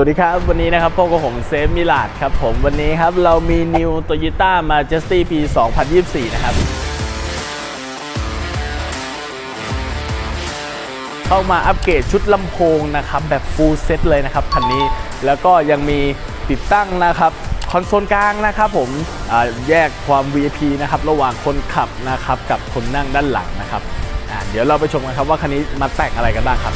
วัสดีครับ วันนี้นะครับพบกับผมเซฟมิลาดครับผมวันนี้ครับ เรามี New Toyota Majesty ปี 2024 นะครับ เข้ามาอัปเกรดชุดลำโพงนะครับ แบบ full set เลยนะครับคันนี้แล้วก็ยังมีติดตั้งนะครับ คอนโซลกลางนะครับผมแยกความ VIP นะครับ ระหว่างคนขับนะครับ กับคนนั่งด้านหลังนะครับ เดี๋ยวเราไปชมกันครับว่าคันนี้มาแต่งอะไรกันบ้างครับ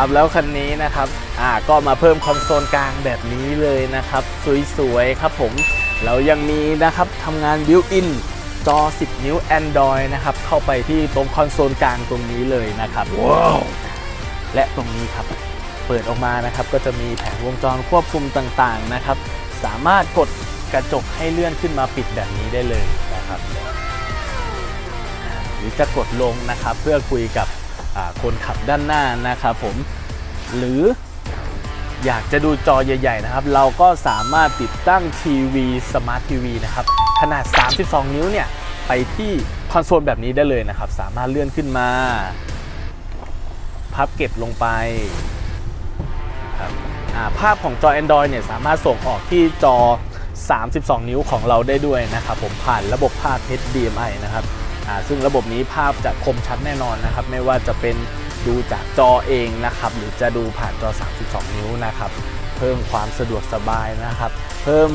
ครับแล้วคันนี้นะครับอ่าก็มาเพิ่มคอนโซลกลางแบบนี้เลยนะครับ สวยๆครับผมเรายังมีนะครับทำงานบิวอินจอ 10 นิ้ว Android นะครับเข้าไปที่ตรงคอนโซลกลางตรงนี้เลยนะครับว้าวและตรงนี้ครับเปิดออกมานะครับก็จะมีแผงวงจรควบคุมต่างๆนะครับ สามารถกดกระจกให้เลื่อนขึ้นมาปิดแบบนี้ได้เลยนะครับ หรือจะกดลงนะครับเพื่อคุยกับอ่า คนขับด้านหน้านะครับผมหรืออยากจะดูจอใหญ่ ๆ นะครับ เราก็สามารถติดตั้งทีวีสมาร์ททีวีนะครับ ขนาด 32 นิ้วเนี่ย ไปที่คอนโซลแบบนี้ได้เลยนะครับ สามารถเลื่อนขึ้นมา พับเก็บลงไปครับภาพของจอ Android เนี่ย สามารถส่งออกที่จอ 32 นิ้วของเราได้ด้วยนะครับ ผมผ่านระบบภาพ HDMI นะครับ ซึ่งระบบนี้ภาพจะคมชัดแน่นอนนะครับ ไม่ว่าจะเป็นดูจากจอเองนะครับ หรือจะดูผ่านจอ 32 นิ้วนะครับ เพิ่มความสะดวกสบายนะครับ เพิ่ม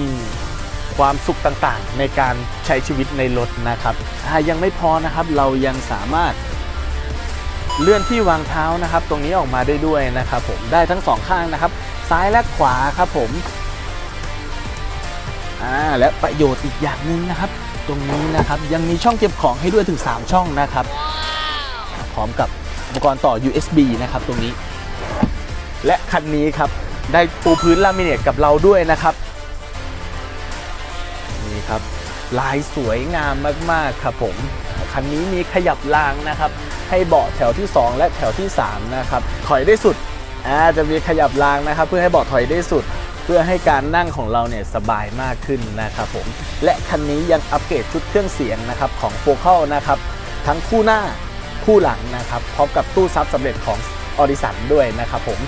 ความสุขต่างๆ ในการใช้ชีวิตในรถนะครับยังไม่พอนะครับเรายังสามารถเลื่อนที่วางเท้านะครับ ตรงนี้ออกมาได้ด้วยนะครับ ผมได้ทั้งสองข้างนะครับ ซ้ายและขวาครับผมและประโยชน์อีกอย่างหนึ่งนะครับ ตรงนี้นะครับ ยังมีช่องเก็บของให้ด้วยถึง 3 ช่องนะครับ พร้อมกับอุปกรณ์ต่อ USB นะครับตรงนี้ และคันนี้ครับ ได้ปูพื้นลามิเนตกับเราด้วยนะครับนี่ครับ ลายสวยงามมากๆครับผม คันนี้มีขยับรางนะครับ ให้เบาะแถวที่ 2 และแถวที่ 3 นะครับ ถอยได้สุดอ่าจะมีขยับรางนะครับ เพื่อให้เบาะถอยได้สุด เพื่อให้การนั่งของเราเนี่ยสบายมากขึ้นนะครับผม และคันนี้ยังอัปเกรดชุดเครื่องเสียงนะครับของโฟกัลนะครับทั้งคู่หน้าคู่หลังนะครับพร้อมกับตู้ซับสำเร็จของออดิสันด้วยนะครับผม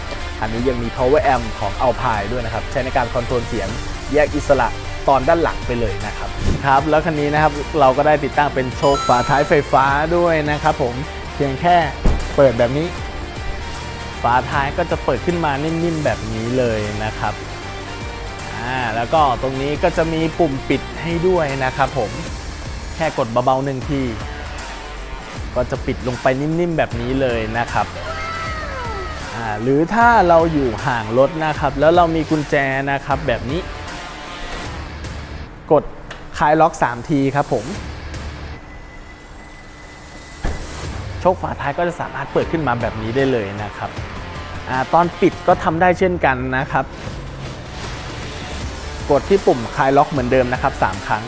อันนี้ยังมี power amp ของ Alpine ด้วยนะครับ ใช้ในการคอนโทรลเสียงแยกอิสระตอนด้านหลังไปเลยนะครับครับ แล้วคันนี้นะครับเราก็ได้ติดตั้งเป็นโชคฝาท้ายไฟฟ้าด้วยนะครับผมเพียงแค่เปิดแบบนี้ ฝาท้ายก็จะเปิดขึ้นมานิ่มๆแบบนี้เลยนะครับ แล้วก็ตรงนี้ก็จะมีปุ่มปิดให้ด้วยนะครับผม แค่กดเบาๆหนึ่งที ก็จะปิดลงไปนิ่มๆแบบนี้เลยนะครับหรือถ้าเราอยู่ห่างรถนะครับ แล้วเรามีกุญแจนะครับแบบนี้ กดคลายล็อก 3 ทีครับผม โชคฝาท้ายก็จะสามารถเปิดขึ้นมาแบบนี้ได้เลยนะครับอตอนปิดก็ทำได้เช่นกันนะครับ กดที่ปุ่มคลายล็อกเหมือนเดิมนะครับ 3 ครั้ง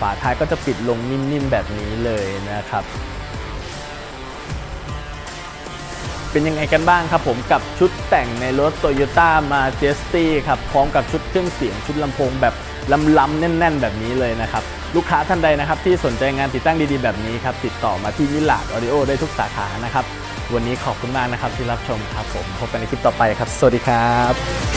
ฝาท้ายก็จะปิดลงนิ่มๆแบบนี้เลยนะครับ เป็นยังไงกันบ้างครับผมกับชุดแต่งในรถ Toyota Majesty ครับพร้อมกับชุดเครื่องเสียงชุดลำโพงแบบล้ำๆแน่น ๆ แบบนี้เลยนะครับ ลูกค้าท่านใดนะครับที่สนใจงานติดตั้งดีๆ แบบนี้ครับติดต่อมาที่มิลาดออดิโอได้ทุกสาขานะครับ วันนี้ขอบคุณมากนะครับที่รับชมครับผมพบกันในคลิปต่อไปครับ สวัสดีครับ